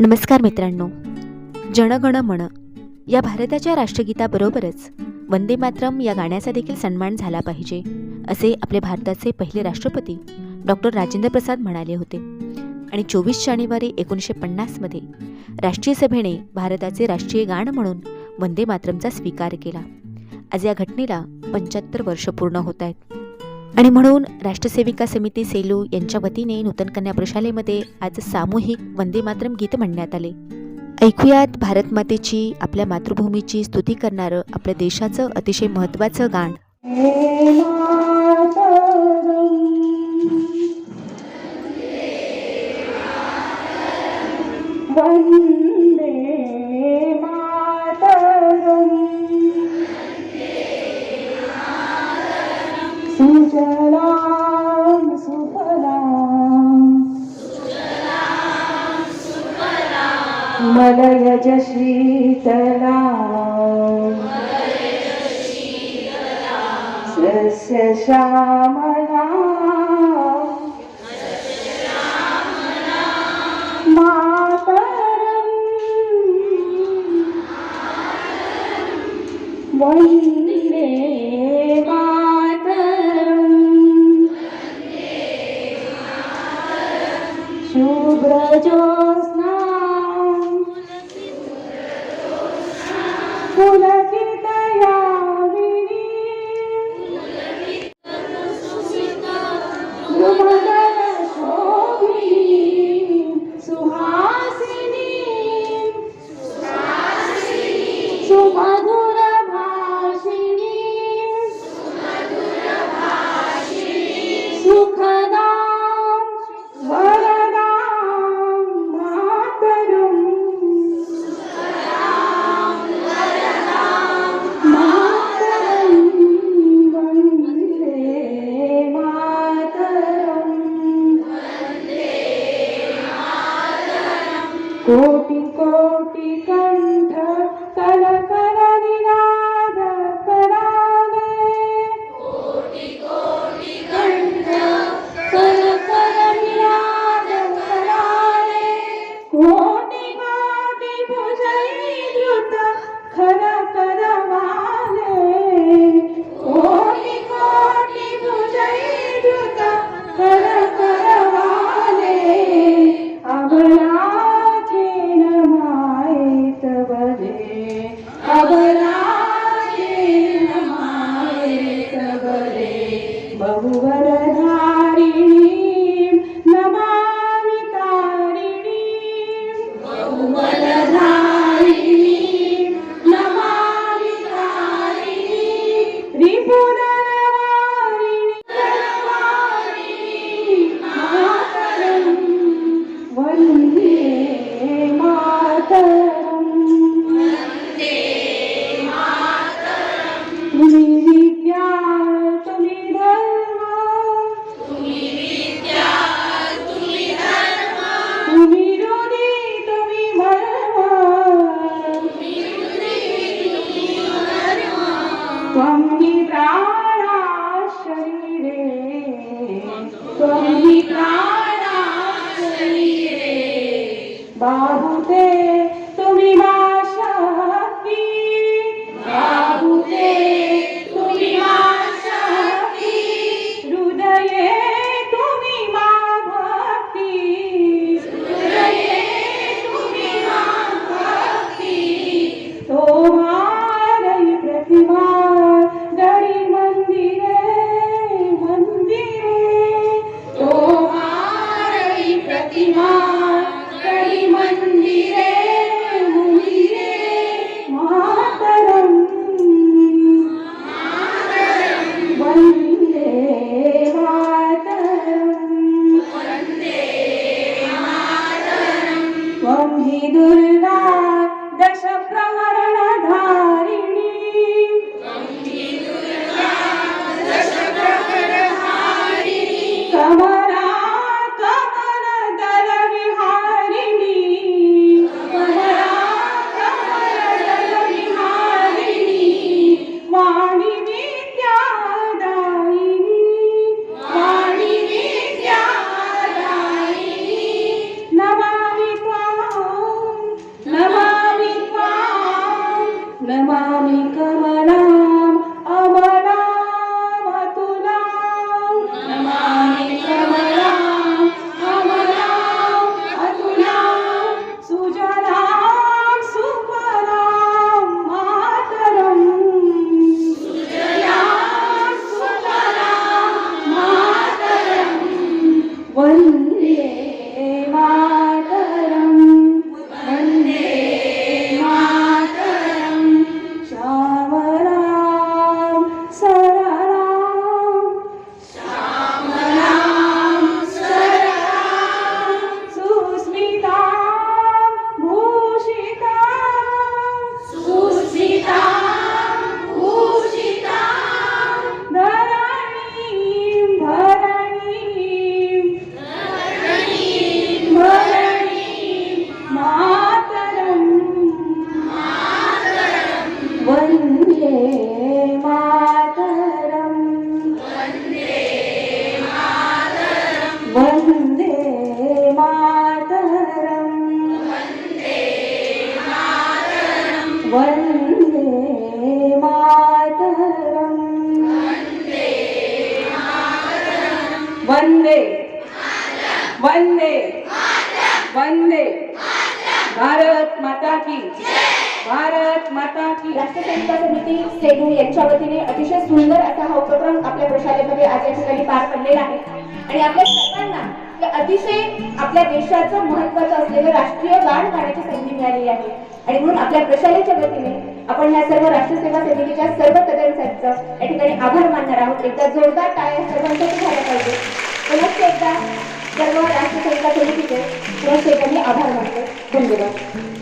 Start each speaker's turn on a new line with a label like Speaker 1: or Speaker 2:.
Speaker 1: नमस्कार मित्रांनो. जनगण मन या भारताच्या राष्ट्रगीताबरोबरच वंदे मातरम या गाण्याचा देखील सन्मान झाला पाहिजे असे आपले भारताचे पहिले राष्ट्रपती डॉक्टर राजेंद्र प्रसाद म्हणाले होते. आणि चोवीस जानेवारी एकोणीसशे पन्नासमध्ये राष्ट्रीय सभेने भारताचे राष्ट्रीय गाण म्हणून वंदे मातरमचा स्वीकार केला. आज या घटनेला पंच्याहत्तर वर्ष पूर्ण होत आहेत. आणि म्हणून राष्ट्रसेविका समिती सेलू यांच्या वतीने नूतन कन्या प्रशालेमध्ये आज सामूहिक वंदे मातरम गीत म्हणण्यात आले. ऐकूयात भारत मातेची आपल्या मातृभूमीची स्तुती करणारं आपल्या देशाचं अतिशय महत्त्वाचं गाण.
Speaker 2: हो मलयज शीतला सस्य श्यामला मातरम्। वन्दे मातरम्। शुभ्रजोत्स्ना ಕೋಟಿ ಕಂಠ ಕಲಕಲ ನಿನಾದ ಕರಾದೆ ಕೋಟಿ ಕೋಟಿ ಕಂಠ ಕಲಕಲ ನಿನಾದ ಕರಾದೆ त्वमि प्राणा शरीरे बाहुते દિલે માં वंदे। वंदे। भारत माता की। भारत माता की।
Speaker 3: राष्ट्रसंघ समिती सेलू यांच्या वतीने अतिशय सुंदर असा हा उपक्रम आपल्या प्रशालेमध्ये आज या ठिकाणी पार पडलेला आहे. आणि आपल्या सर्वांना अतिशय आपल्या देशाचं महत्वाचं असलेलं राष्ट्रीय गाण गाण्याची संधी मिळालेली आहे. आणि म्हणून आपल्या प्रशालेच्या वतीने आपण ह्या सर्व राष्ट्रसेवा समितीच्या सर्व सदस्यांचं या ठिकाणी आभार मानणार आहोत. एकदा जोरदार टाळ्या सर्वांसाठी झाल्या पाहिजे. पुनश्च एकदा सर्व राष्ट्रसेवा समितीचे पुनश्च एकदा मी आभार मानते. धन्यवाद.